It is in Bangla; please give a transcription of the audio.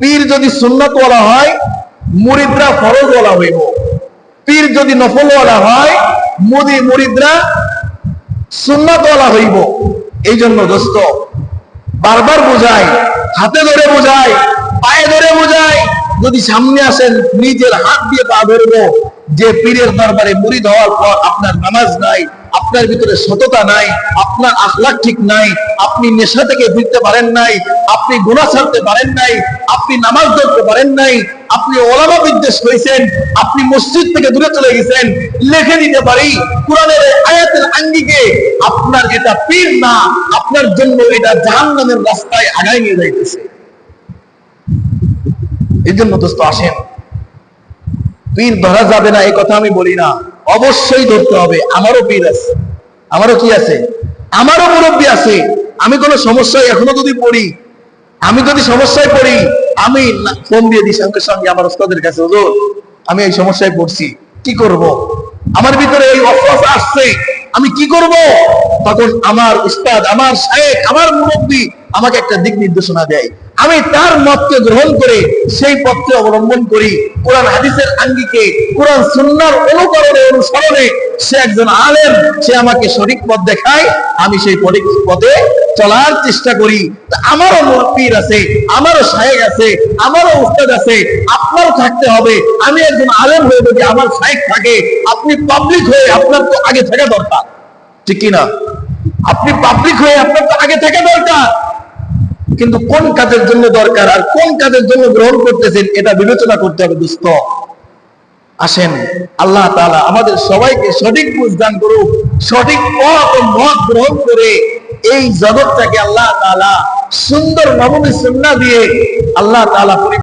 পীর যদি সুন্নত বলা হয়, মুরিদরা বলা হইব। পীর যদি নফল বলা হয়, মুদি মুরিদরা সুন্নত বলা হইব। এই জন্য দোস্ত, বারবার বোঝাই, হাতে ধরে বোঝাই, পায়ে ধরে বোঝাই, যদি সামনে আসেন, নিজের হাত দিয়ে পা ধরবো, যে পীরের দরবারে মুড়ি হওয়ার পর আপনার নামাজ নাই আপনার ভিতরে সততা নাই, আপনার আখলাক ঠিক নাই, আপনি নেশা থেকে ফিরতে পারেন নাই, আপনি গুণা ছাড়তে পারেন নাই, আপনি নামাজ ধরতে পারেন নাই, আপনি ওলামা বিদ্বেষ হয়েছেন আপনি মসজিদ থেকে দূরে চলে গেছেন, লিখে দিতে পারি, কোরআনের আয়াতের আঙ্গিকে আপনার এটা পীর না, আপনার জন্য এটা জাহান্নামের রাস্তায় আগায় নিয়ে যাইতেছে। এই জন্য দোস্ত আসেন। পীর ধরা যাবে না, এই কথা আমি বলি না। অবশ্যই ধরতে হবে। আমারও পীর আছে। আমারও কি আছে? আমারও মুরব্বী আছে। আমি কোনো সমস্যায় এখনও যদি পড়ি, আমি যদি সমস্যায় পড়ি, আমি ফোন দিয়ে দিই সঙ্গে সঙ্গে আমার ওস্তাদের কাছে আমি এই সমস্যায় পড়ছি, কি করব? আমার ভিতরে এই অফস আসছে। আমি কি করব? তখন আমার উস্তাদ, আমার শায়েখ, আমার মুরব্বী আমাকে একটা দিক নির্দেশনা দেয়। আমি তার মতকে গ্রহণ করে সেই পথকে অবলম্বন করি। কোরআন হাদিসের আঙ্গিকে, কোরআন সুন্নার অনুকরণে, অনুসরণে সে একজন আলেম, সে আমাকে সঠিক পথ দেখায়, আমি সেই সঠিক পথে চলার চেষ্টা করি। আমারও মুরব্বীর আছে, আমারও শায়েক আছে, আমারও উস্তাদ আছে, আপনারও থাকতে হবে। আমি একজন আলেম হয়ে যদি আমার শায়েক থাকে আপনি পাবলিক হয়ে আপনার তো আগে থাকা দরকার। ঠিক কি না আপনি পাবলিক হয়ে আপনার তো আগে থাকা দরকার। কিন্তু কোন কাজের জন্য দরকার আর কোন কাজের জন্য গ্রহণ করতেছেন এটা বিবেচনা করতে হবে দুস্থ আসেন, আল্লাহ তাআলা আমাদের সবাইকে সঠিক বুঝ দান করুক, সঠিক পথ ও মত গ্রহণ করে এই জগৎটাকে আল্লাহ তাআলা সুন্দর নবমী সুন্নাহ দিয়ে আল্লাহ পরি-